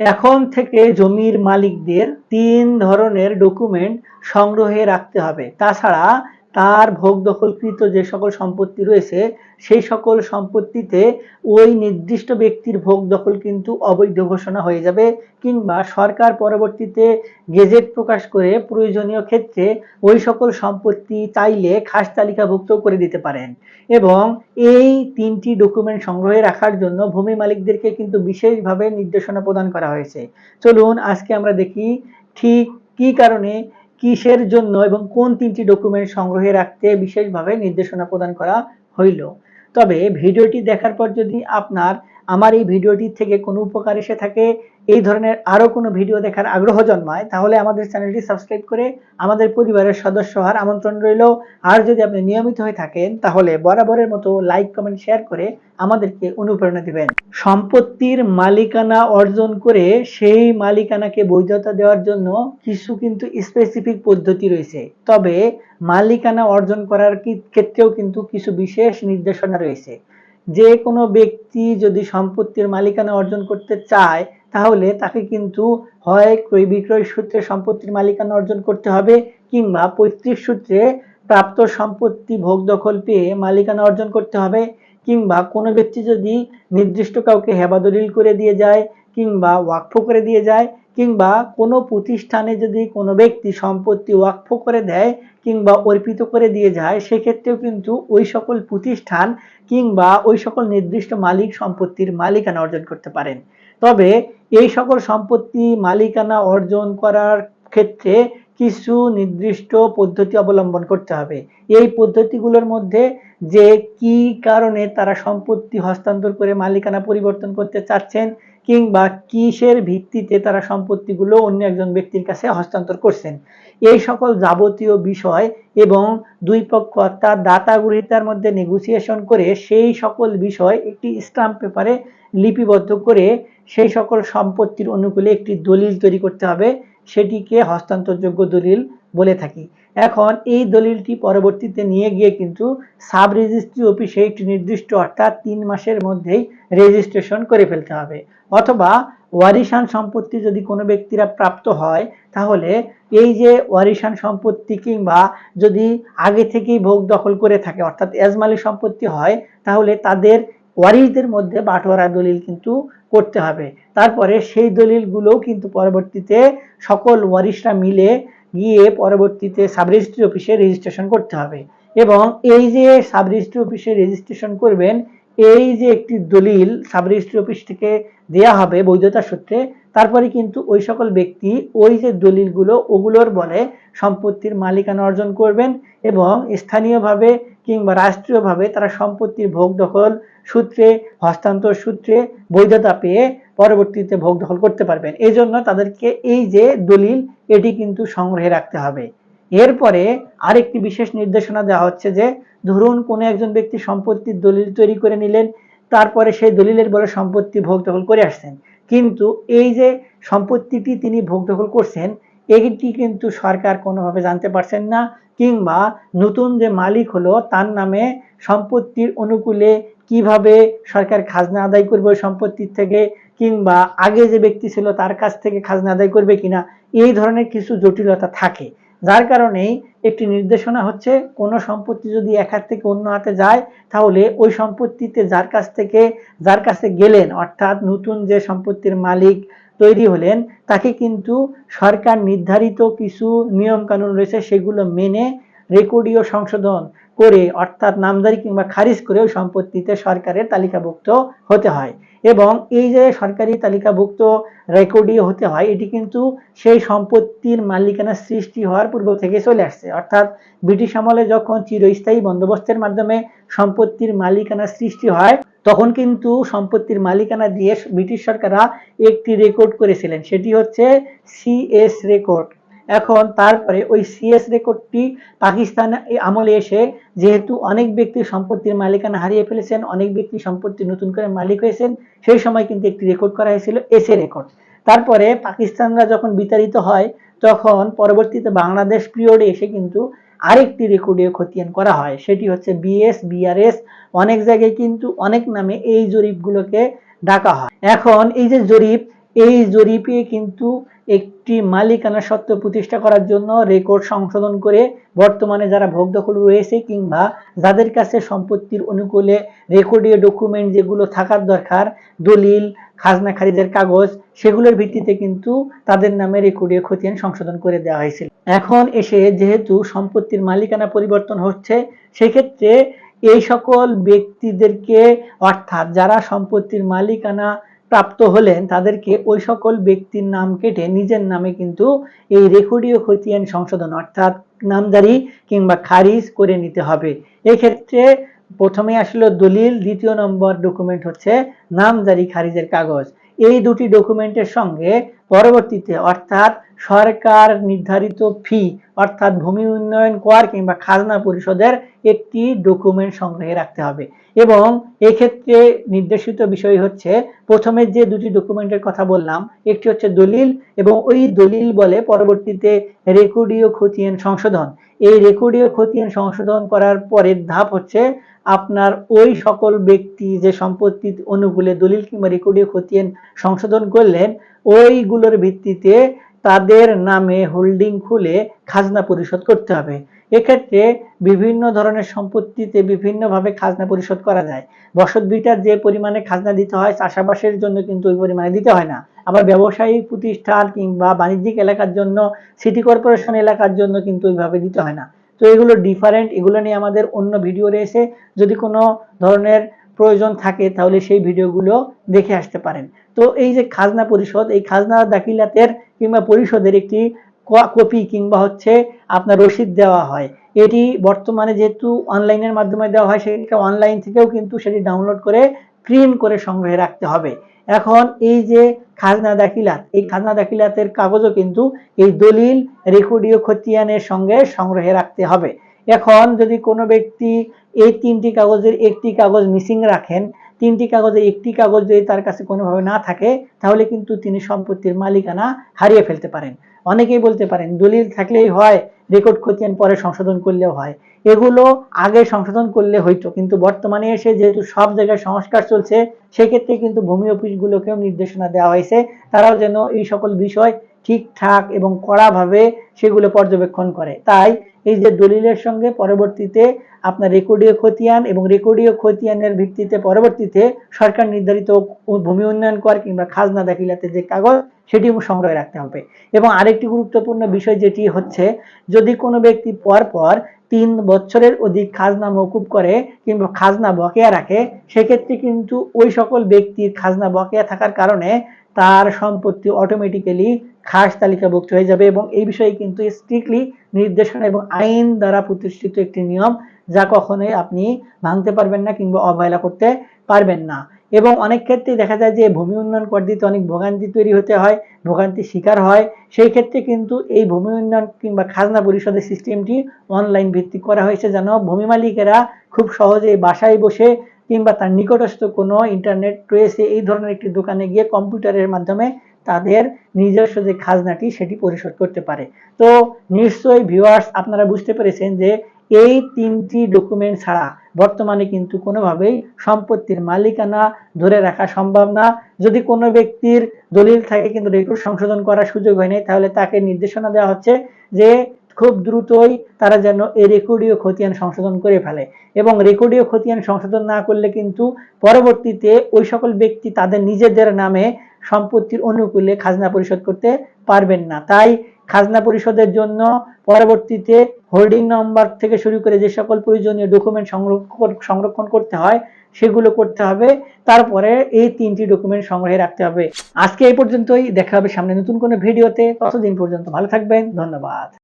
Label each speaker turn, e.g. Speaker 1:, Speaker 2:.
Speaker 1: এখন থেকে জমির মালিকদের তিন ধরনের ডকুমেন্ট সংগ্রহে রাখতে হবে। তাছাড়া তার ভোগ দখলকৃত যে সকল সম্পত্তি রয়েছে, সেই সকল সম্পত্তিতে ওই নির্দিষ্ট ব্যক্তির ভোগ দখল কিন্তু অবৈধ ঘোষণা হয়ে যাবে কিংবা সরকার পরবর্তীতে গেজেট প্রকাশ করে প্রয়োজনীয় ক্ষেত্রে ওই সকল সম্পত্তি চাইলে খাস তালিকাভুক্ত করে দিতে পারেন। এবং এই তিনটি ডকুমেন্ট সংগ্রহে রাখার জন্য ভূমি মালিকদেরকে কিন্তু বিশেষভাবে নির্দেশনা প্রদান করা হয়েছে। চলুন আজকে আমরা দেখি ঠিক কি কারণে কিসের জন্য এবং কোন তিনটি ডকুমেন্ট সংগ্রহে রাখতে বিশেষভাবে নির্দেশনা প্রদান করা হইল? তবে ভিডিওটি দেখার পর যদি আপনার আমার এই ভিডিওটি থেকে কোনো উপকার এসে থাকে এই ধরনের আরও কোনো ভিডিও দেখার আগ্রহ জন্মায়, তাহলে আমাদের চ্যানেলটি সাবস্ক্রাইব করে আমাদের পরিবারের সদস্য হওয়ার আমন্ত্রণ রইল। আর যদি আপনি নিয়মিত হয়ে থাকেন, তাহলে বরাবরের মতো লাইক কমেন্ট শেয়ার করে আমাদেরকে অনুপ্রেরণা দিবেন। সম্পত্তির মালিকানা অর্জন করে সেই মালিকানাকে বৈধতা দেওয়ার জন্য কিছু কিন্তু স্পেসিফিক পদ্ধতি রয়েছে। তবে মালিকানা অর্জন করার ক্ষেত্রেও কিন্তু কিছু বিশেষ নির্দেশনা রয়েছে। যে কোনো ব্যক্তি যদি সম্পত্তির মালিকানা অর্জন করতে চায় তাহলে তাকে কিন্তু হয় ক্রয় বিক্রয় সূত্রে সম্পত্তির মালিকানা অর্জন করতে হবে কিংবা পৈতৃক সূত্রে প্রাপ্ত সম্পত্তি ভোগ দখল পেয়ে মালিকানা অর্জন করতে হবে কিংবা কোনো ব্যক্তি যদি নির্দিষ্ট কাউকে হেবাদলিল করে দিয়ে যায় কিংবা ওয়াকফ করে দিয়ে যায় কিংবা কোনো প্রতিষ্ঠানে যদি কোনো ব্যক্তি সম্পত্তি ওয়াকফ করে দেয় কিংবা অর্পিত করে দিয়ে যায়, সেক্ষেত্রেও কিন্তু ওই সকল প্রতিষ্ঠান কিংবা ওই সকল নির্দিষ্ট মালিক সম্পত্তির মালিকানা অর্জন করতে পারেন। তবে এই সকল সম্পত্তি মালিকানা অর্জন করার ক্ষেত্রে কিছু নির্দিষ্ট পদ্ধতি অবলম্বন করতে হবে। এই পদ্ধতিগুলোর মধ্যে যে কি কারণে তারা সম্পত্তি হস্তান্তর করে মালিকানা পরিবর্তন করতে চাচ্ছেন কিংবা কিসের ভিত্তিতে তারা সম্পত্তিগুলো অন্য একজন ব্যক্তির কাছে হস্তান্তর করছেন? এই সকল যাবতীয় বিষয় এবং দুই পক্ষ অর্থাৎ দাতা গৃহীতার মধ্যে নেগোসিয়েশন করে সেই সকল বিষয় একটি স্টাম্প পেপারে লিপিবদ্ধ করে সেই সকল সম্পত্তির অনুকূলে একটি দলিল তৈরি করতে হবে। সেটিকে হস্তান্তরযোগ্য দলিল বলে থাকি। এখন এই দলিলটি পরবর্তীতে নিয়ে গিয়ে কিন্তু সাব রেজিস্ট্রি অফিসে একটি নির্দিষ্ট অর্থাৎ তিন মাসের মধ্যেই রেজিস্ট্রেশন করে ফেলতে হবে। অথবা ওয়ারিশান সম্পত্তি যদি কোনো ব্যক্তিরা প্রাপ্ত হয়, তাহলে এই যে ওয়ারিশান সম্পত্তি কিংবা যদি আগে থেকেই ভোগ দখল করে থাকে, অর্থাৎ এজমালি সম্পত্তি হয়, তাহলে তাদের ওয়ারিশদের মধ্যে বাটোয়ারা দলিল কিন্তু করতে হবে। তারপরে সেই দলিলগুলোও কিন্তু পরবর্তীতে সকল ওয়ারিশরা মিলে গিয়ে পরবর্তীতে সাব রেজিস্ট্রি অফিসে রেজিস্ট্রেশন করতে হবে। এবং এই যে সাব রেজিস্ট্রি অফিসে রেজিস্ট্রেশন করবেন, এই যে একটি দলিল সাব রেজিস্ট্রি অফিস থেকে দেওয়া হবে বৈধতা সূত্রে তারপরে কিন্তু ওই সকল ব্যক্তি ওই যে দলিলগুলো, ওগুলোর বলে সম্পত্তির মালিকানা অর্জন করবেন এবং স্থানীয়ভাবে কিংবা রাষ্ট্রীয়ভাবে তারা সম্পত্তির ভোগ দখল সূত্রে, হস্তান্তর সূত্রে বৈধতা পেয়ে পরবর্তীতে ভোগ দখল করতে পারবেন। এই জন্য তাদেরকে এই যে দলিল, এটি কিন্তু সংগ্রহে রাখতে হবে। এরপরে আরেকটি বিশেষ নির্দেশনা দেওয়া হচ্ছে যে, ধরুন কোনো একজন ব্যক্তি সম্পত্তির দলিল তৈরি করে নিলেন, তারপরে সেই দলিলের বলে সম্পত্তি ভোগ দখল করে আসছেন। কিন্তু এই যে সম্পত্তিটি তিনি ভোগ দখল করছেন, এটি কিন্তু সরকার কোনোভাবে জানতে পারছেন না, কিংবা নতুন যে মালিক হলো, তার নামে সম্পত্তির অনুকূলে কীভাবে সরকার খাজনা আদায় করবে ওই সম্পত্তির থেকে, কিংবা আগে যে ব্যক্তি ছিল তার কাছ থেকে খাজনা আদায় করবে কিনা, এই ধরনের কিছু জটিলতা থাকে। যার কারণেই একটি নির্দেশনা হচ্ছে, কোনো সম্পত্তি যদি এক হাত থেকে অন্য হাতে যায়, তাহলে ওই সম্পত্তিতে যার কাছ থেকে, যার কাছে গেলেন, অর্থাৎ নতুন যে সম্পত্তির মালিক তৈরি হলেন, তাকে কিন্তু সরকার নির্ধারিত কিছু নিয়ম কানুন রয়েছে, সেগুলো মেনে রেকর্ডীয় সংশোধন করে, অর্থাৎ নামদারি কিংবা খারিজ করে ওই সম্পত্তিতে সরকারের তালিকাভুক্ত হতে হয়। এবং এই যে সরকারি তালিকাভুক্ত রেকর্ডীয় হতে হয়, এটি কিন্তু সেই সম্পত্তির মালিকানা সৃষ্টি হওয়ার পূর্ব থেকে চলে আসছে। অর্থাৎ ব্রিটিশ আমলে যখন চিরস্থায়ী বন্দোবস্তের মাধ্যমে সম্পত্তির মালিকানা সৃষ্টি হয়, তখন কিন্তু সম্পত্তির মালিকানা দিয়ে ব্রিটিশ সরকাররা একটি রেকর্ড করেছিলেন। সেটি হচ্ছে সিএস রেকর্ড এখন তারপরে ওই সিএস রেকর্ডটি পাকিস্তান আমলে এসে যেহেতু অনেক ব্যক্তি সম্পত্তির মালিকানা হারিয়ে ফেলেছেন, অনেক ব্যক্তি সম্পত্তি নতুন করে মালিক হয়েছেন, সেই সময় কিন্তু একটি রেকর্ড করা হয়েছিল এসএ রেকর্ড তারপরে পাকিস্তানরা যখন বিতাড়িত হয়, তখন পরবর্তীতে বাংলাদেশ পিরিয়ডে এসে কিন্তু আরেকটি রেকর্ডে খতিয়ান করা হয়। সেটি হচ্ছে বিএস বিআরএস অনেক জায়গায় কিন্তু অনেক নামে এই জরিপগুলোকে ডাকা হয়। এখন এই যে জরিপ, এই জরিপে কিন্তু একটি মালিকানা সত্ত্ব প্রতিষ্ঠা করার জন্য রেকর্ড সংশোধন করে বর্তমানে যারা ভোগ দখল রয়েছে কিংবা যাদের কাছে সম্পত্তির অনুকূলে রেকর্ডীয় ডকুমেন্ট যেগুলো থাকার দরকার, দলিল খাজনা খারিদের কাগজ, সেগুলোর ভিত্তিতে কিন্তু তাদের নামে রেকর্ডীয় খতিয়ান সংশোধন করে দেওয়া হয়েছিল। এখন এসে যেহেতু সম্পত্তির মালিকানা পরিবর্তন হচ্ছে, সেক্ষেত্রে এই সকল ব্যক্তিদেরকে, অর্থাৎ যারা সম্পত্তির মালিকানা প্রাপ্ত হলেন, তাদেরকে ওই সকল ব্যক্তির নাম কেটে নিজের নামে কিন্তু এই রেকর্ডীয় খতিয়ান সংশোধন, অর্থাৎ নামদারি কিংবা খারিজ করে নিতে হবে। এক্ষেত্রে প্রথমে আসলো দলিল, দ্বিতীয় নম্বর ডকুমেন্ট হচ্ছে নামদারি খারিজের কাগজ। এই দুটি ডকুমেন্টের সঙ্গে পরবর্তীতে অর্থাৎ সরকার নির্ধারিত ফি অর্থাৎ ভূমি উন্নয়ন কর কিংবা খাজনা পরিষদের একটি ডকুমেন্ট সংগ্রহে রাখতে হবে। এবং এক্ষেত্রে নির্দেশিত বিষয় হচ্ছে, প্রথমে যে দুটি ডকুমেন্টের কথা বললাম, একটি হচ্ছে দলিল এবং ওই দলিল বলে পরবর্তীতে রেকর্ডীয় খতিয়ান সংশোধন। এই রেকর্ডীয় খতিয়ান সংশোধন করার পরের ধাপ হচ্ছে আপনার ওই সকল ব্যক্তি যে সম্পত্তি অনুকূলে দলিল কিংবা রেকর্ডীয় খতিয়ান সংশোধন করলেন ওইগুলোর ভিত্তিতে তাদের নামে হোল্ডিং খুলে খাজনা পরিশোধ করতে হবে। এক্ষেত্রে বিভিন্ন ধরনের সম্পত্তিতে বিভিন্নভাবে খাজনা পরিশোধ করা যায়। বসত বিটার যে পরিমাণে খাজনা দিতে হয়, চাষাবাসের জন্য কিন্তু ওই পরিমাণে দিতে হয় না। আবার ব্যবসায়িক প্রতিষ্ঠান কিংবা বাণিজ্যিক এলাকার জন্য, সিটি কর্পোরেশন এলাকার জন্য কিন্তু ওইভাবে দিতে হয় না। তো এগুলো ডিফারেন্ট এগুলো নিয়ে আমাদের অন্য ভিডিও রয়েছে। যদি কোনো ধরনের প্রয়োজন থাকে, তাহলে সেই ভিডিওগুলো দেখে আসতে পারেন। তো এই যে খাজনা পরিষদ এই খাজনা দাখিলাতের কিংবা পরিষদের একটি কপি কিংবা হচ্ছে আপনার রসিদ দেওয়া হয়। এটি বর্তমানে যেহেতু অনলাইনের মাধ্যমে দেওয়া হয় সেটা অনলাইন থেকেও কিন্তু সেটি ডাউনলোড করে প্রিন্ট করে সংগ্রহে রাখতে হবে। এখন এই যে খাজনা দাখিলাত, এই খাজনা দাখিলাতের কাগজও কিন্তু এই দলিল, রেকর্ডীয় খতিয়ানের সঙ্গে সংগ্রহে রাখতে হবে। এখন যদি কোনো ব্যক্তি এই তিনটি কাগজের একটি কাগজ মিসিং রাখেন, তিনটি কাগজে একটি কাগজ যদি তার কাছে কোনোভাবে না থাকে, তাহলে কিন্তু তিনি সম্পত্তির মালিকানা হারিয়ে ফেলতে পারেন। অনেকেই বলতে পারেন, দলিল থাকলেই হয় রেকর্ড খতিয়ান পরে সংশোধন করলেও হয়। এগুলো আগে সংশোধন করলে হইতো, কিন্তু বর্তমানে এসে যেহেতু সব জায়গায় সংস্কার চলছে, সেক্ষেত্রে কিন্তু ভূমি অফিসগুলোকেও নির্দেশনা দেওয়া হয়েছে। তারাও যেন এই সকল বিষয় ঠিকঠাক এবং কড়াভাবে সেগুলো পর্যবেক্ষণ করে। তাই এই যে দলিলের সঙ্গে পরবর্তীতে আপনার রেকর্ডীয় খতিয়ান এবং রেকর্ডীয় খতিয়ানের ভিত্তিতে পরবর্তীতে সরকার নির্ধারিত ভূমি উন্নয়ন কর কিংবা খাজনা দাখিলাতে যে কাগজ সেটি সংগ্রহে রাখতে হবে। এবং আরেকটি গুরুত্বপূর্ণ বিষয় যেটি হচ্ছে, যদি কোনো ব্যক্তি পর পর তিন বছরের অধিক খাজনা মকুব করে কিংবা খাজনা বকেয়া রাখে, সেক্ষেত্রে কিন্তু ওই সকল ব্যক্তির খাজনা বকেয়া থাকার কারণে তার সম্পত্তি অটোমেটিক্যালি খাস তালিকাভুক্ত হয়ে যাবে এবং এই বিষয়ে কিন্তু স্ট্রিক্টলি নির্দেশনা এবং আইন দ্বারা প্রতিষ্ঠিত একটি নিয়ম যা কখনোই আপনি ভাঙতে পারবেন না কিংবা অবহেলা করতে পারবেন না। এবং অনেক ক্ষেত্রে দেখা যায় যে ভূমি উন্নয়ন কর দিতে অনেক ভোগান্তি তৈরি হতে হয় ভোগান্তি শিকার হয়। সেই ক্ষেত্রে কিন্তু এই ভূমি উন্নয়ন কিংবা খাজনা পরিষদের সিস্টেমটি অনলাইন ভিত্তিক করা হয়েছে যেন ভূমি মালিকেরা খুব সহজে বাসায় বসে কিংবা তার নিকটস্থ কোনো ইন্টারনেট রয়েছে এই ধরনের একটি দোকানে গিয়ে কম্পিউটারের মাধ্যমে তাদের নিজস্ব যে খাজনাটি সেটি পরিশোধ করতে পারে। তো নিশ্চয়ই ভিউয়ার্স আপনারা বুঝতে পেরেছেন যে এই তিনটি ডকুমেন্ট ছাড়া বর্তমানে কিন্তু কোনোভাবেই সম্পত্তির মালিকানা ধরে রাখা সম্ভব না। যদি কোনো ব্যক্তির দলিল থাকে কিন্তু রেকর্ড সংশোধন করার সুযোগ হয় নাই, তাহলে তাকে নির্দেশনা দেওয়া হচ্ছে যে খুব দ্রুতই তারা যেন এই রেকর্ডীয় খতিয়ান সংশোধন করে ফেলে এবং রেকর্ডীয় খতিয়ান সংশোধন না করলে কিন্তু পরবর্তীতে ওই সকল ব্যক্তি তাদের নিজেদের নামে সম্পত্তির অনুকূলে খাজনা পরিশোধ করতে পারবেন না। তাই খাজনা পরিষদের জন্য পরবর্তীতে হোল্ডিং নাম্বার থেকে শুরু করে যে সকল প্রয়োজনীয় ডকুমেন্ট সংরক্ষণ করতে হয়, সেগুলো করতে হবে। তারপরে এই তিনটি ডকুমেন্ট সংগ্রহে রাখতে হবে। আজকে এই পর্যন্তই। দেখা হবে সামনে নতুন কোনো ভিডিওতে। ততদিন পর্যন্ত ভালো থাকবেন। ধন্যবাদ।